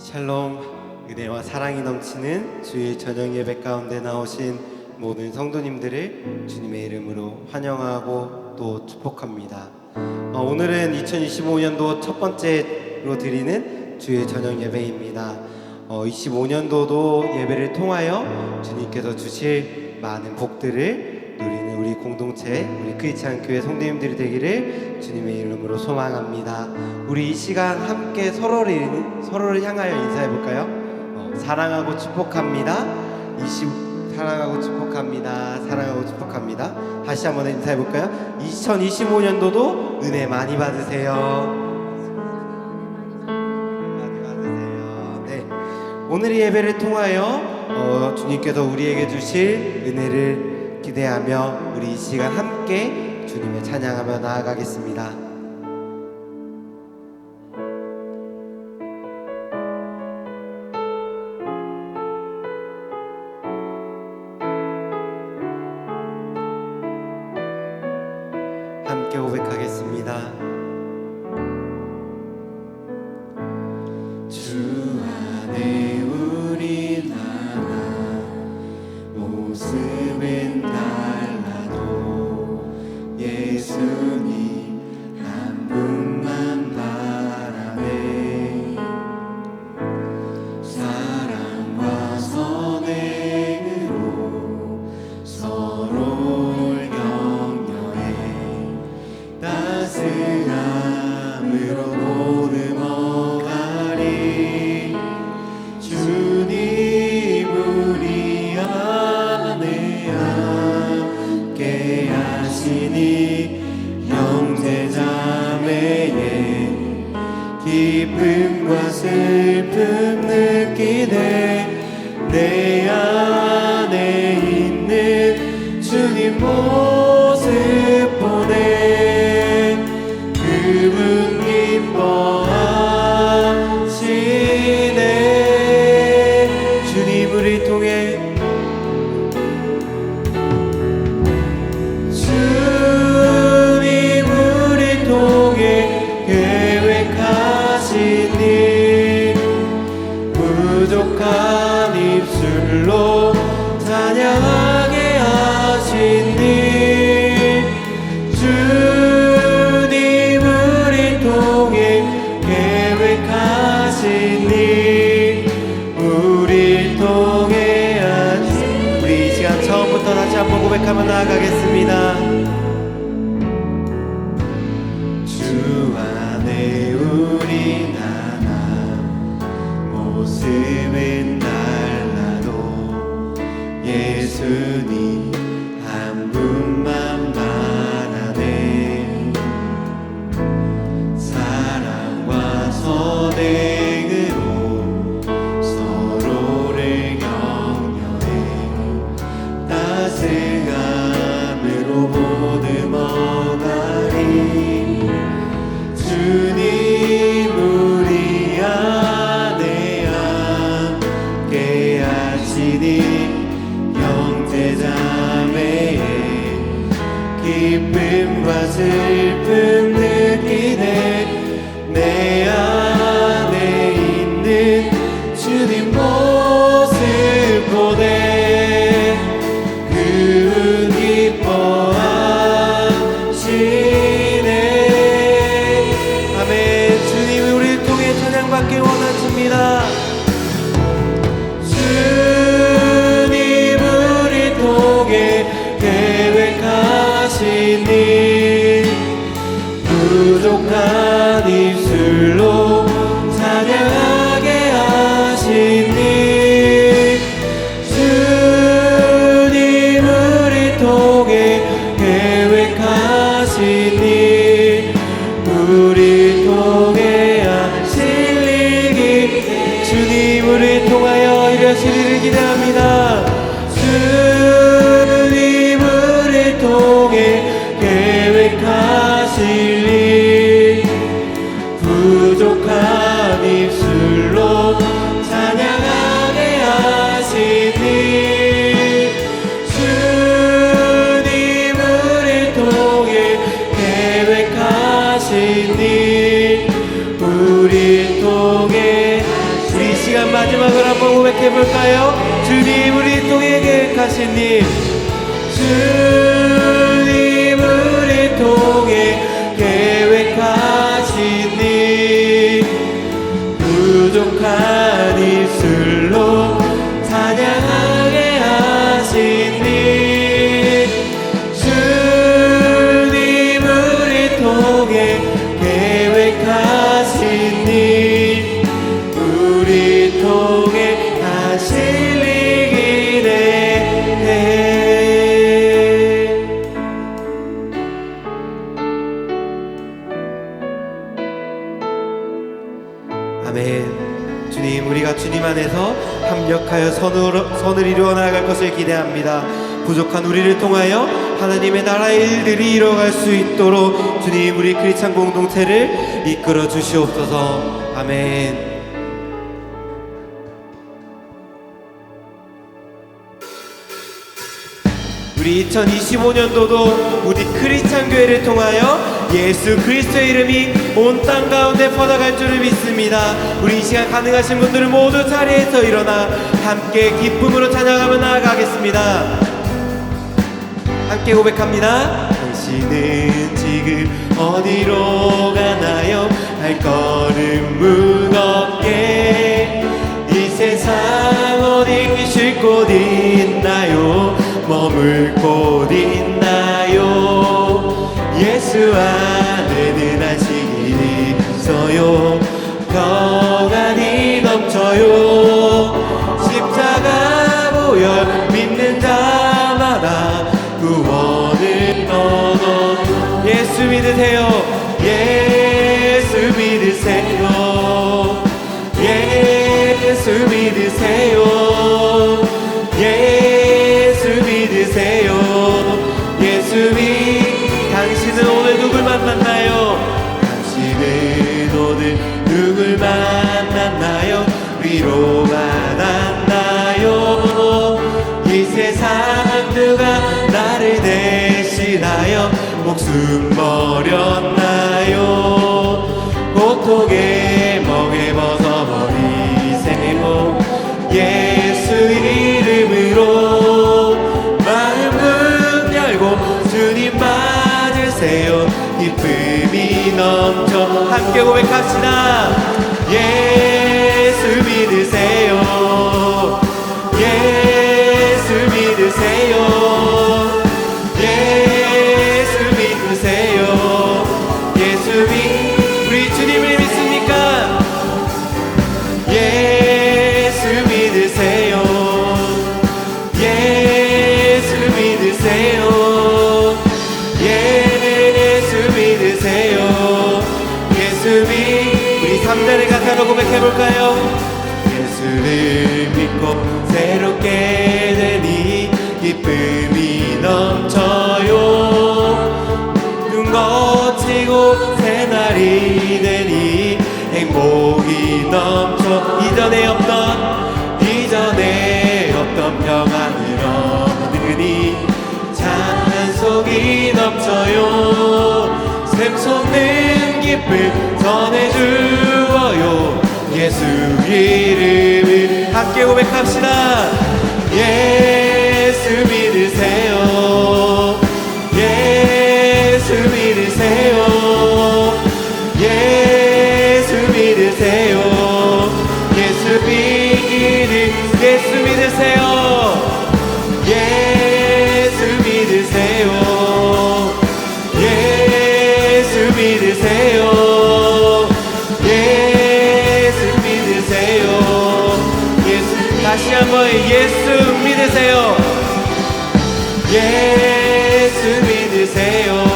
샬롬 은혜와 사랑이 넘치는 주의 저녁 예배 가운데 나오신 모든 성도님들을 주님의 이름으로 환영하고 또 축복합니다. 어, 오늘은 2025년도 첫 번째로 드리는 주의 저녁 예배입니다. 어, 25년도도 예배를 통하여 주님께서 주실 많은 복들을 우리 공동체, 우리 크리스찬 교회 성도님들이 되기를 주님의 이름으로 소망합니다. 우리 이 시간 함께 서로를 서로를 향하여 인사해 볼까요? 어, 사랑하고 축복합니다. 20 사랑하고 축복합니다. 사랑하고 축복합니다. 다시 한번 인사해 볼까요? 2025년도도 은혜 많이 받으세요. 네. 오늘 이 예배를 통하여 어, 주님께서 우리에게 주실 은혜를 기대하며 우리 이 시간 함께 주님을 찬양하며 나아가겠습니다. 주 안에 우리 하나 모습은 슬픔 느끼네. 내 안에 통 것을 기대합니다. 부족한 우리를 통하여 하나님의 나라의 일들이 이루어갈 수 있도록 주님, 우리 크리스찬 공동체를 이끌어 주시옵소서. 아멘. 우리 2025년도도 우리 크리스찬 교회를 통하여 예수 그리스도의 이름이 온 땅 가운데 퍼져갈 줄을 믿습니다. 우리 이 시간 가능하신 분들은 모두 자리에서 일어나 함께 기쁨으로 찬양하며 나아가겠습니다. 함께 고백합니다. 당신은 지금 어디로 가나요? 발걸음 무겁게 이 세상 어디 쉴곳 있나요? 머물 곳 있나요? 예수 안에는 안식이 있어요. 평안이 넘쳐요. 십자가 보혈 믿는 자마다 구원을 얻어 예수 믿으세요 목숨 버렸나요? 고통에 멍에 벗어버리세요 예수 이름으로 마음 문 열고 주님 맞으세요. 기쁨이 넘쳐 함께 고백합시다. 예 고백해볼까요? 예수를 믿고 새롭게 되니 기쁨이 넘쳐요. 눈 거치고 새날이 되니 행복이 넘쳐 이전에 없던 이전에 없던 평안을 얻으니 찬송이 넘쳐요. 샘솟는 기쁨 전해주어요 예수 이름을 함께 고백합시다. 예수 믿으 예수 믿으세요. 예수 믿으세요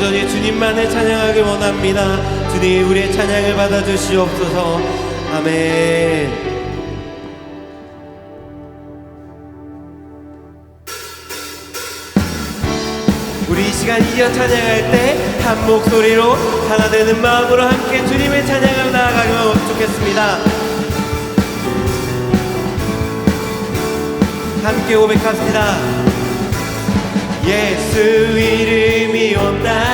온전히 주님만을 찬양하길 원합니다. 주님 우리의 찬양을 받아주시옵소서. 아멘. 우리 이 시간 이어 찬양할 때 한 목소리로 하나 되는 마음으로 함께 주님의 찬양을 나아가면 좋겠습니다. 함께 고백합시다. 예수 이름이 온땅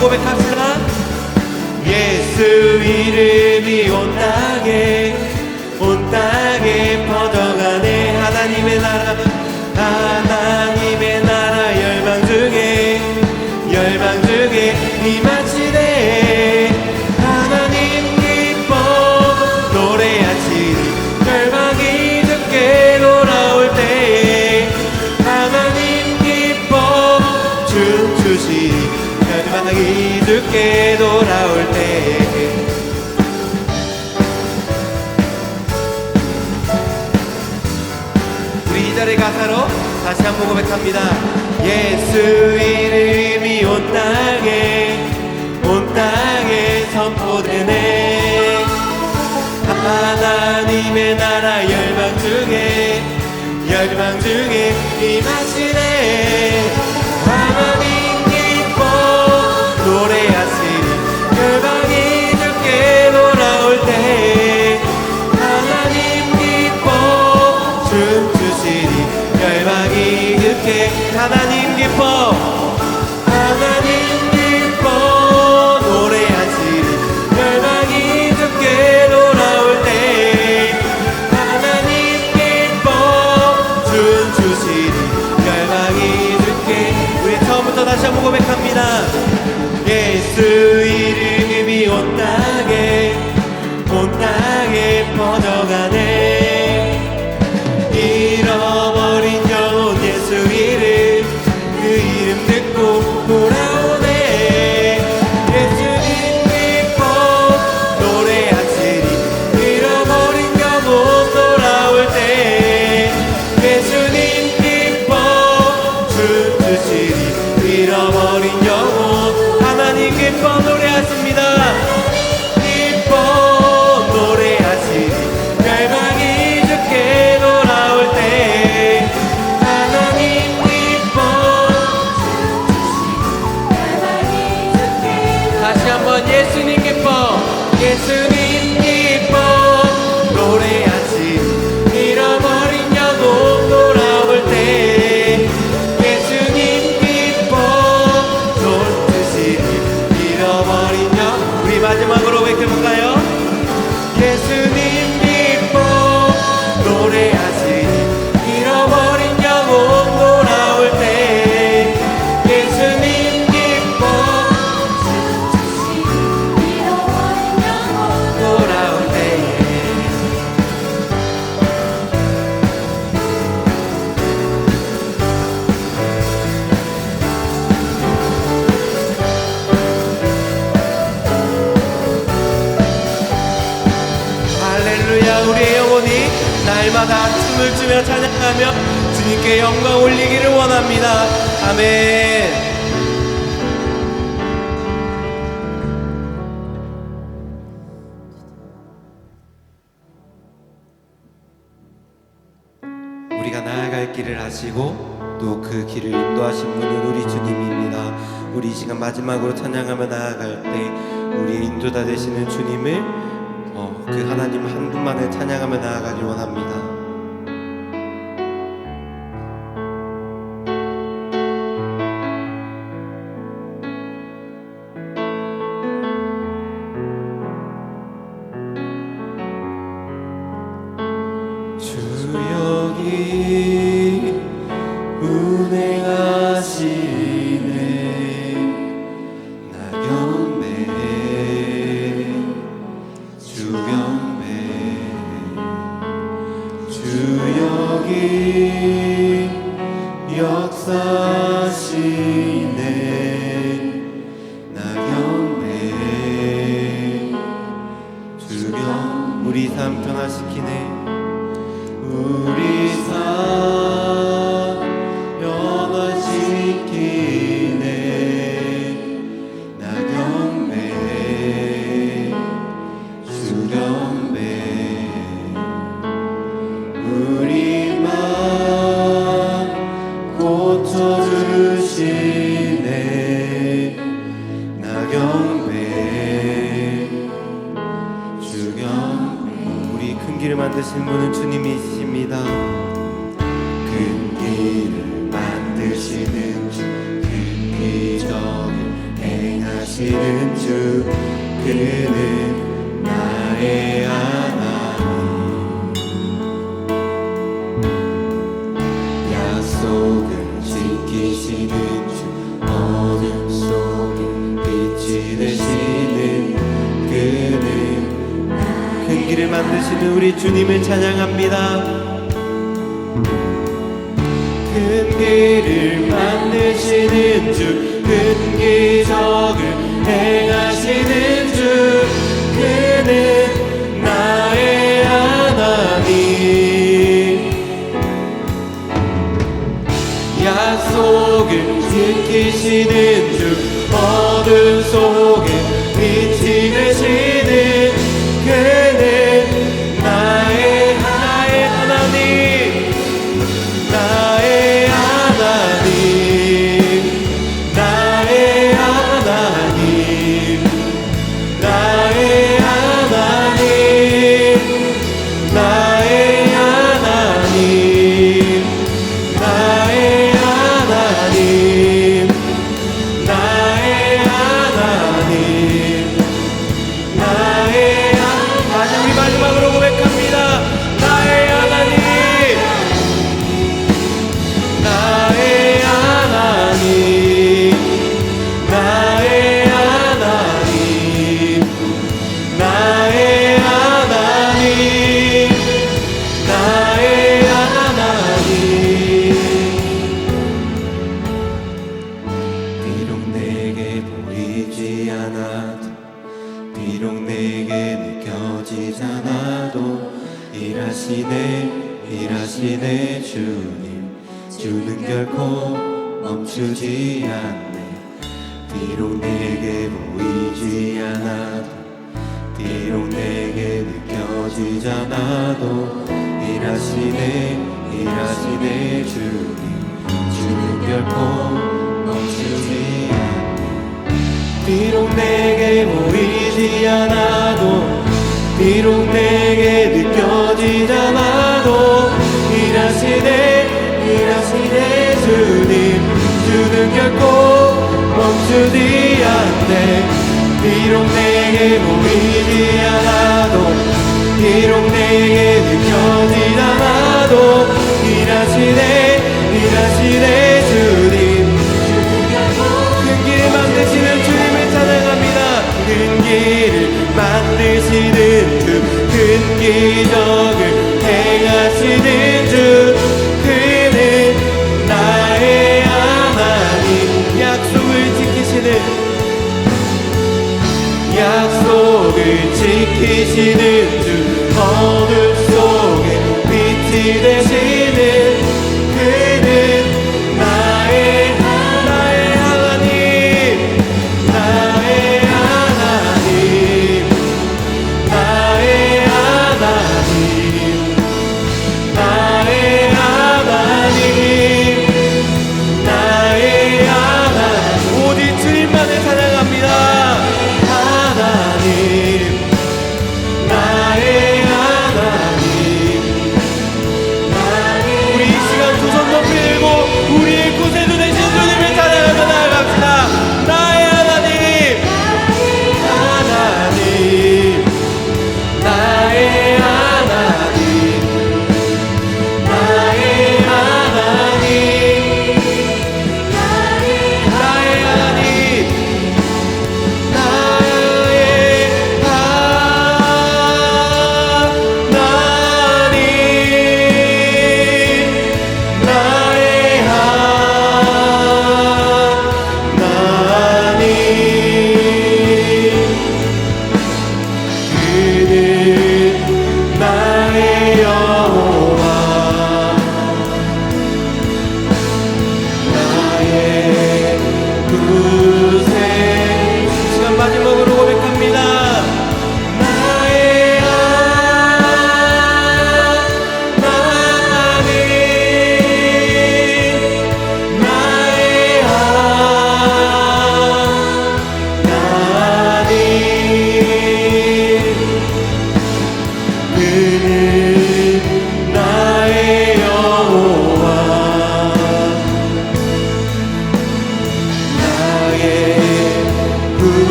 고백합시다. 예수 이름이 온 땅에 온 땅에 퍼져가네. 하나님의 나라 하나님의 고백합니다. 예수 이름이 온 땅에 온 땅에 선포되네 하나님의 나라 열방 중에 열방 중에 임하시네 이 듣게 하나님 기뻐. 하나님 기뻐. 노래하시니 열방이 듣게 돌아올 때. 하나님 기뻐. 춤추시니 열방이 듣게 우리 처음부터 다시 한번 고백합니다. 예수 이름이 온땅 추며 찬양하며 주님께 영광 올리기를 원합니다 아멘 우리가 나아갈 길을 아시고 또 그 길을 인도하신 분은 우리 주님입니다. 우리 이 시간 마지막으로 찬양하며 나아갈 때 우리 인도자 되시는 주님을 어, 그 하나님 한 분만을 찬양하며 나아가길 원합니다. 우리 삶 변화시키네. 우리 길을 만드신 분은 주님이십니다. 큰 길을 만드시는 주 큰 기적을 행하시는 주 그는 나의 하나 길을 만드시는 우리 주님을 찬양합니다. 큰 길을 만드시는 주 큰 기적을 행하시는 주 그는 나의 하나님. 약속을 지키시는 주 어둠 내게 느껴지지 않아도 일하시네 일하시네 주님. 주는 결코 멈추지 않네. 비록 내게 보이지 않아도 비록 내게 느껴지지 않아도 일하시네 일하시네 주님. 주는 결코 멈추지 않네. 비록 내게 보이지 않아도 비록 내게 느껴지지 않아도 일하시네 일하시네 주님 주는 결코 멈추지 않네. 비록 내게 보이지 않아도 비록 내게 느껴지지 않아도 일하시네 일하시네 주님 큰 길을 만드시는 주 큰 기적을 행하시는 주 그는 나의 하나님 약속을 지키시는 약속을 지키시는 주 어둠 속에 빛이 되시는 그는 나의 good.